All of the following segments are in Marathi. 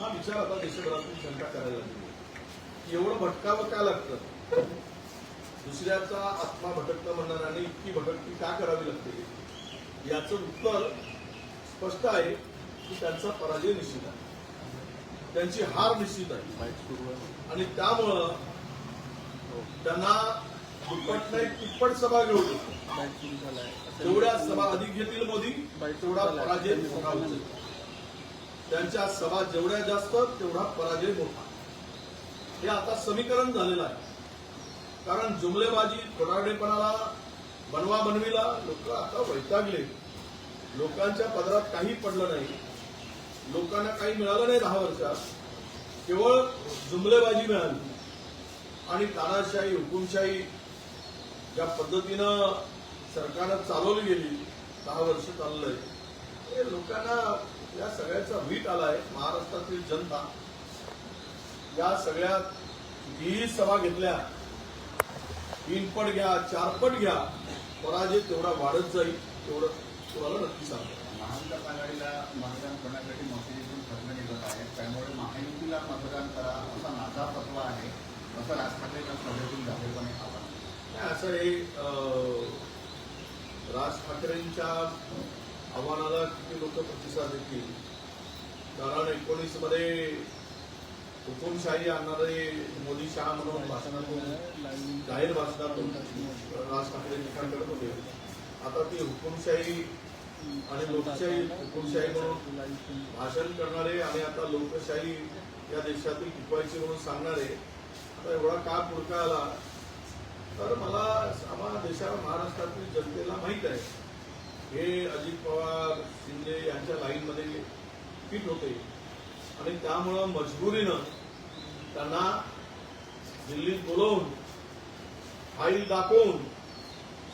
हा विचार आता देशभरातून जनता करायला लागली. एवढं भटकावं का लागतं? दुसऱ्याचा आत्मा भटकतं म्हणणाऱ्याने इतकी भटकती का करावी लागते? याचं उत्तर स्पष्ट आहे की त्यांचा पराजय निश्चित आहे. त्यांची हार निश्चित आहे. आणि त्यामुळं त्यांना दुप्पट नाही तिप्पट सभा घेऊन जेवढ्या सभा अधिक घेतील मोदी तेवढा पराजय त्यांच्या सभा जेवढ्या जास्त तेवढा पराजय मोठा. हे आता समीकरण झालेलं आहे. कारण जुमलेबाजी खोटारडेपणाला बनवा बनवीला लोक आता वैतागले. लोकांच्या पदरात काही पडलं नाही. लोकांना काही मिळालं नाही दहा वर्षात. केवळ जुमलेबाजी मिळाली. आणि तानाशाही हुकुमशाही ज्या पद्धतीनं सरकारनं चालवली गेली दहा वर्ष चाललंय हे लोकांना या सगळ्याचा वीट आलाय महाराष्ट्रातील जनता. या सगळ्या कितीही सभा घेतल्या. तीनपट घ्या चारपट घ्या. पराजय तेवढा वाढत जाईल तेवढं तुम्हाला नक्की सांगतो. महाविकास आघाडीला मतदान करण्यासाठी मशिदीतून खर्च निघत आहे. त्यामुळे महायुतीला मतदान करा असा नाचा तत्व आहे. असं राज ठाकरेंच्या सभेतून जाहीरपणे आवाहन. असं हे राज ठाकरेंच्या आव्हानाला किती लोक प्रतिसाद देतील? कारण एकोणीसमध्ये हुकुमशाही आणणारे मोदी शहा म्हणून भाषणातून जाहीर भाषणातून राज ठाकरे लिखाण करत होते. आता ती हुकुमशाही आणि लोकशाही हुकुमशाही म्हणून भाषण करणारे आणि आता लोकशाही या देशातील टिकवायची म्हणून सांगणारे आता एवढा का पुरका आला? तर मला आम्हाला देशा महाराष्ट्रातील जनतेला माहीत आहे. हे अजित पवार शिंदे यांच्या लाईनमध्ये फिट होते. आणि त्यामुळं मजबुरीनं त्यांना दिल्लीत बोलवून फाईल दाखवून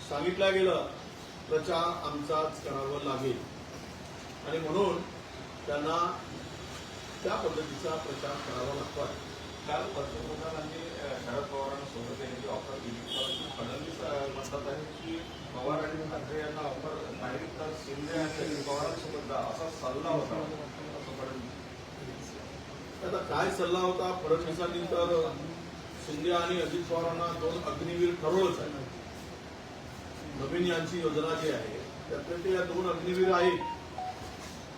सांगितलं गेलं प्रचार आमचाच करावं लागेल. आणि म्हणून त्यांना त्या पद्धतीचा प्रचार करावा लागतो आहे काल पंतप्रधानांनी अ, शरद पवारांना सोबत येण्याची ऑफर दिली परंतु फडणवीस अ, म्हणतात आहे की पवार आणि ठाकरे यांना ऑफर नाही तर शिंदे आणि पवारांसोबत जा असा सल्ला होता असं फडणवीस त्याचा काय सल्ला होता? फडणवीसांनी तर शिंदे आणि अजित पवारांना दोन अग्निवीर ठरवलंच आहे. नवीन यांची योजना जी आहे त्यातले ते या दोन अग्निवीर आहेत.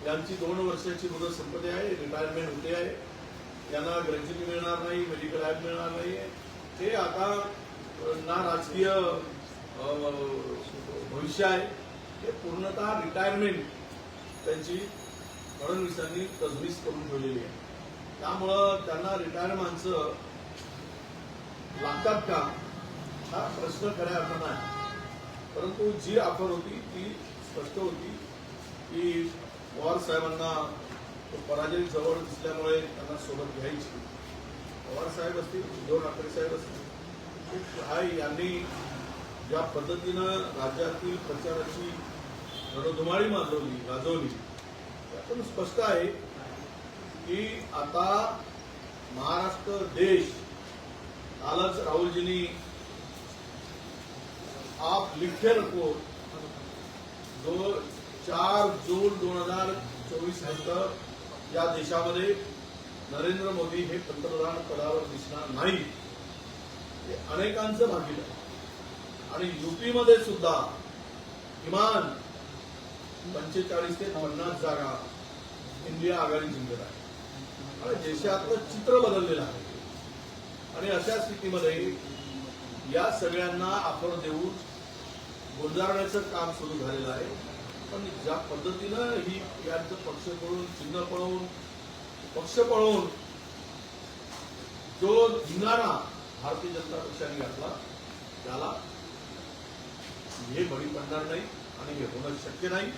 यांची दोन वर्षाची मुदत संपत्ती आहे रिटायरमेंट होते आहे. यांना ग्रॅज्युटी मिळणार नाही मेडिकल ॲप मिळणार नाही हे आता ना राजकीय भविष्य आहे. ते पूर्णतः रिटायरमेंट त्यांची फडणवीसांनी तजवीज करून ठेवलेली आहे. त्यामुळं त्यांना रिटायर्ड माणसं लागतात का? हा प्रश्न खऱ्या अर्थानं आहे. परंतु जी ऑफर होती ती स्पष्ट होती की पवार साहेबांना पराजय जवळ दिसल्यामुळे त्यांना सोबत घ्यायची. पवार साहेब असतील उद्धव ठाकरे साहेब असतील हाय यांनी ज्या पद्धतीनं राज्यातील प्रचाराची रणधुमाळी माजवली गाजवली त्यातून स्पष्ट आहे की आता महाराष्ट्र देश कालच राहुलजींनी आप लिखे नको जो चार जून दोन हजार चोवीस नंतर या देशामध्ये नरेंद्र मोदी हे पंतप्रधान पदावर दिसणार नाही. हे अनेकांचं भागील आणि युपीमध्ये सुद्धा किमान पंचेचाळीस ते पन्नास जागा इंडिया आघाडी जिंकत आहे. आणि देशातलं चित्र बदललेलं आहे. आणि अशा स्थितीमध्ये या सगळ्यांना आपण देऊन गुंजारण्याचं काम सुरू झालेलं आहे. पण ज्या पद्धतीनं ही यांचं पक्ष पळून चिन्ह पळवून पक्ष पळवून जो धिंगाणा भारतीय जनता पक्षाने घातला त्याला हे बळी पडणार नाही आणि हे होणं शक्य नाही.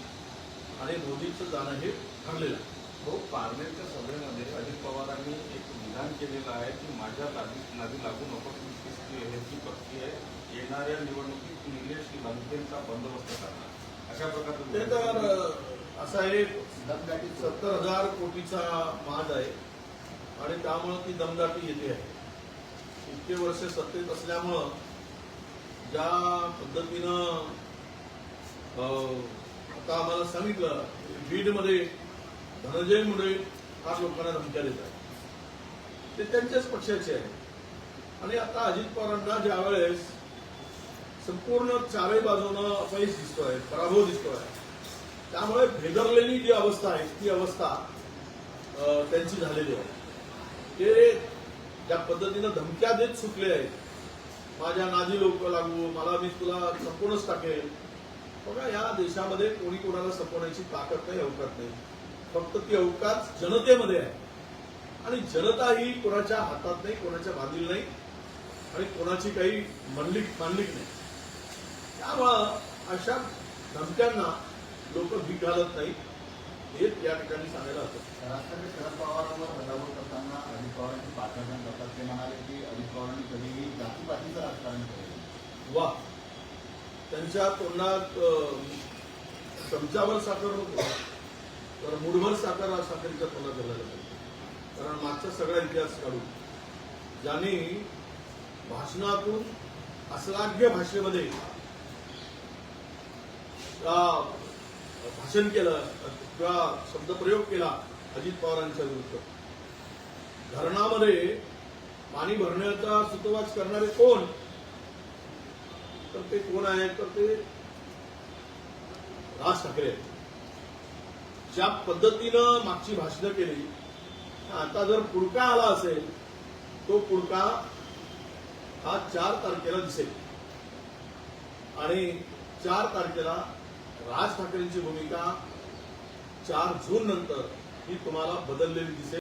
आणि मोदींचं जाणं हे ठरलेलं आहे. हो पारनेरच्या सभेमध्ये अजित पवारांनी एक विधान केलेलं आहे की माझ्या लादी नदी लागू नको ह्याची पक्की आहे. येणाऱ्या निवडणुकीत निलेश लंकेंचा बंदोबस्त करणार. अशा ते प्रकारचं तर अं, असा एक दमदाटी सत्तर हजार कोटीचा माज आहे. आणि त्यामुळं ती दमदाटी येते आहे. इतके वर्ष सत्तेत असल्यामुळं ज्या पद्धतीनं अं, आता आम्हाला सांगितलं बीडमध्ये धनंजय मुंडे हा लोकांना धमक्या देत ते त्यांच्याच पक्षाचे आहे आणि आता अजित पवारांना ज्या वेळेस संपूर्ण चारही बाजूनं अपयश दिसतोय पराभव दिसतोय. त्यामुळे भेदरलेली जी अवस्था आहे ती अवस्था त्यांची झालेली आहे. ते ज्या पद्धतीनं धमक्या देत सुटले आहेत माझ्या नाजी लोक लागू मला मी तुला संपूर्णच टाकेल बघा या देशामध्ये कोणी कोणाला संपवण्याची ताकद नाही अवकात नाही. फक्त ती अवकात जनतेमध्ये आहे. आणि जनता ही कोणाच्या हातात नाही कोणाच्या बांधील नाही आणि कोणाची काही मंडलिक मांडलिक नाही. त्यामुळं अशा धमक्यांना लोक भीक घालत नाही. हे या ठिकाणी सांगायला होतं राष्ट्रपती शरद पवारांवर हल्लाबोल करताना अजित पवारांची पाठवण करतात ते म्हणाले की अजित पवारांनी कधीही जातीपातीचं राजकारण केलं वा. त्यांच्या तोंडात चमच्यावर चमचाभर साखर होतो. तर मुठभर साखर साखरेच्या तोंडात घालायला पाहिजे कारण मागचा सगळा इतिहास काढून ज्यांनी भाषणातून अश्लाघ्य भाषेमध्ये भाषण केलं किंवा शब्दप्रयोग केला अजित पवारांच्या विरुद्ध. धरणामध्ये पाणी भरण्याचा सुतोवाच करणारे कोण? तर ते कोण आहेत तर ते राज ठाकरे. आहेत ज्या पद्धतीनं मागची भाषणं केली आता जर पुडका आला असेल तो पुडका हा चार तारखेला दिसेल. आणि चार तारखेला राज ठाकरेंची भूमिका चार जून नंतर ही तुम्हाला बदललेली दिसेल.